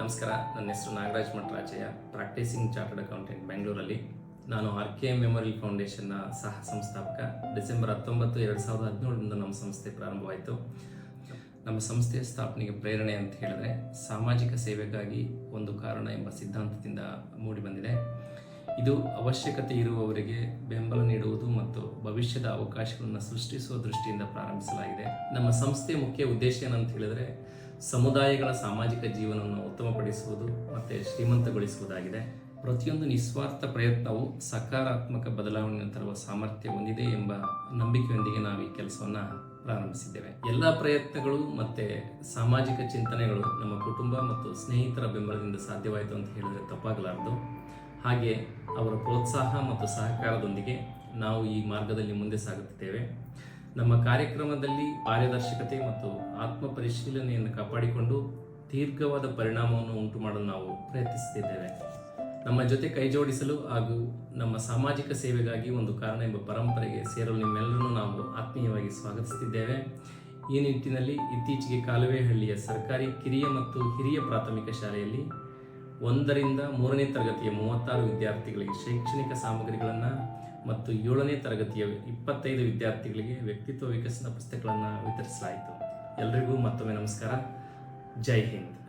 ನಮಸ್ಕಾರ, ನನ್ನ ಹೆಸರು Nagaraj Matharajayya practising chartered accountant ಬೆಂಗಳೂರಲ್ಲಿ. ನಾನು ಆರ್ ಕೆ ಮೆಮೋರಿಯಲ್ ಫೌಂಡೇಶನ್ನ ಸಹ ಸಂಸ್ಥಾಪಕ. ಡಿಸೆಂಬರ್ ಹತ್ತೊಂಬತ್ತು, ಎರಡು ಸಾವಿರದ ಹದಿನೇಳರಿಂದ ನಮ್ಮ ಸಂಸ್ಥೆ ಪ್ರಾರಂಭವಾಯಿತು. ನಮ್ಮ ಸಂಸ್ಥೆಯ ಸ್ಥಾಪನೆಗೆ ಪ್ರೇರಣೆ ಅಂತ ಹೇಳಿದ್ರೆ ಸಾಮಾಜಿಕ ಸೇವೆಗಾಗಿ ಒಂದು ಕಾರಣ ಎಂಬ ಸಿದ್ಧಾಂತದಿಂದ ಮೂಡಿಬಂದಿದೆ. ಇದು ಅವಶ್ಯಕತೆ ಇರುವವರಿಗೆ ಬೆಂಬಲ ನೀಡುವುದು ಮತ್ತು ಭವಿಷ್ಯದ ಅವಕಾಶಗಳನ್ನು ಸೃಷ್ಟಿಸುವ ದೃಷ್ಟಿಯಿಂದ ಪ್ರಾರಂಭಿಸಲಾಗಿದೆ. ನಮ್ಮ ಸಂಸ್ಥೆಯ ಮುಖ್ಯ ಉದ್ದೇಶ ಏನಂತ ಹೇಳಿದ್ರೆ ಸಮುದಾಯಗಳ ಸಾಮಾಜಿಕ ಜೀವನವನ್ನು ಉತ್ತಮಪಡಿಸುವುದು ಮತ್ತು ಶ್ರೀಮಂತಗೊಳಿಸುವುದಾಗಿದೆ. ಪ್ರತಿಯೊಂದು ನಿಸ್ವಾರ್ಥ ಪ್ರಯತ್ನವು ಸಕಾರಾತ್ಮಕ ಬದಲಾವಣೆಯನ್ನು ತರುವ ಸಾಮರ್ಥ್ಯ ಹೊಂದಿದೆ ಎಂಬ ನಂಬಿಕೆಯೊಂದಿಗೆ ನಾವು ಈ ಕೆಲಸವನ್ನು ಪ್ರಾರಂಭಿಸಿದ್ದೇವೆ. ಎಲ್ಲ ಪ್ರಯತ್ನಗಳು ಮತ್ತು ಸಾಮಾಜಿಕ ಚಿಂತನೆಗಳು ನಮ್ಮ ಕುಟುಂಬ ಮತ್ತು ಸ್ನೇಹಿತರ ಬೆಂಬಲದಿಂದ ಸಾಧ್ಯವಾಯಿತು ಅಂತ ಹೇಳಿದರೆ ತಪ್ಪಾಗಲಾರದು. ಹಾಗೆ ಅವರ ಪ್ರೋತ್ಸಾಹ ಮತ್ತು ಸಹಕಾರದೊಂದಿಗೆ ನಾವು ಈ ಮಾರ್ಗದಲ್ಲಿ ಮುಂದೆ ಸಾಗುತ್ತಿದ್ದೇವೆ. ನಮ್ಮ ಕಾರ್ಯಕ್ರಮದಲ್ಲಿ ಪಾರದರ್ಶಕತೆ ಮತ್ತು ಆತ್ಮ ಪರಿಶೀಲನೆಯನ್ನು ಕಾಪಾಡಿಕೊಂಡು ದೀರ್ಘವಾದ ಪರಿಣಾಮವನ್ನು ಉಂಟು ಮಾಡಲು ನಾವು ಪ್ರಯತ್ನಿಸುತ್ತಿದ್ದೇವೆ. ನಮ್ಮ ಜೊತೆ ಕೈಜೋಡಿಸಲು ಹಾಗೂ ನಮ್ಮ ಸಾಮಾಜಿಕ ಸೇವೆಗಾಗಿ ಒಂದು ಕಾರಣ ಎಂಬ ಪರಂಪರೆಗೆ ಸೇರಲು ನಿಮ್ಮೆಲ್ಲರನ್ನೂ ನಾವು ಆತ್ಮೀಯವಾಗಿ ಸ್ವಾಗತಿಸುತ್ತಿದ್ದೇವೆ. ಈ ನಿಟ್ಟಿನಲ್ಲಿ ಇತ್ತೀಚೆಗೆ ಕಾಲುವೆಹಳ್ಳಿಯ ಸರ್ಕಾರಿ ಕಿರಿಯ ಮತ್ತು ಹಿರಿಯ ಪ್ರಾಥಮಿಕ ಶಾಲೆಯಲ್ಲಿ ಒಂದರಿಂದ ಮೂರನೇ ತರಗತಿಯ ಮೂವತ್ತಾರು ವಿದ್ಯಾರ್ಥಿಗಳಿಗೆ ಶೈಕ್ಷಣಿಕ ಸಾಮಗ್ರಿಗಳನ್ನು ಮತ್ತು ಏಳನೇ ತರಗತಿಯ ಇಪ್ಪತ್ತೈದು ವಿದ್ಯಾರ್ಥಿಗಳಿಗೆ ವ್ಯಕ್ತಿತ್ವ ವಿಕಸನ ಪುಸ್ತಕಗಳನ್ನು ವಿತರಿಸಲಾಯಿತು. ಎಲ್ರಿಗೂ ಮತ್ತೊಮ್ಮೆ ನಮಸ್ಕಾರ. ಜೈ ಹಿಂದ್.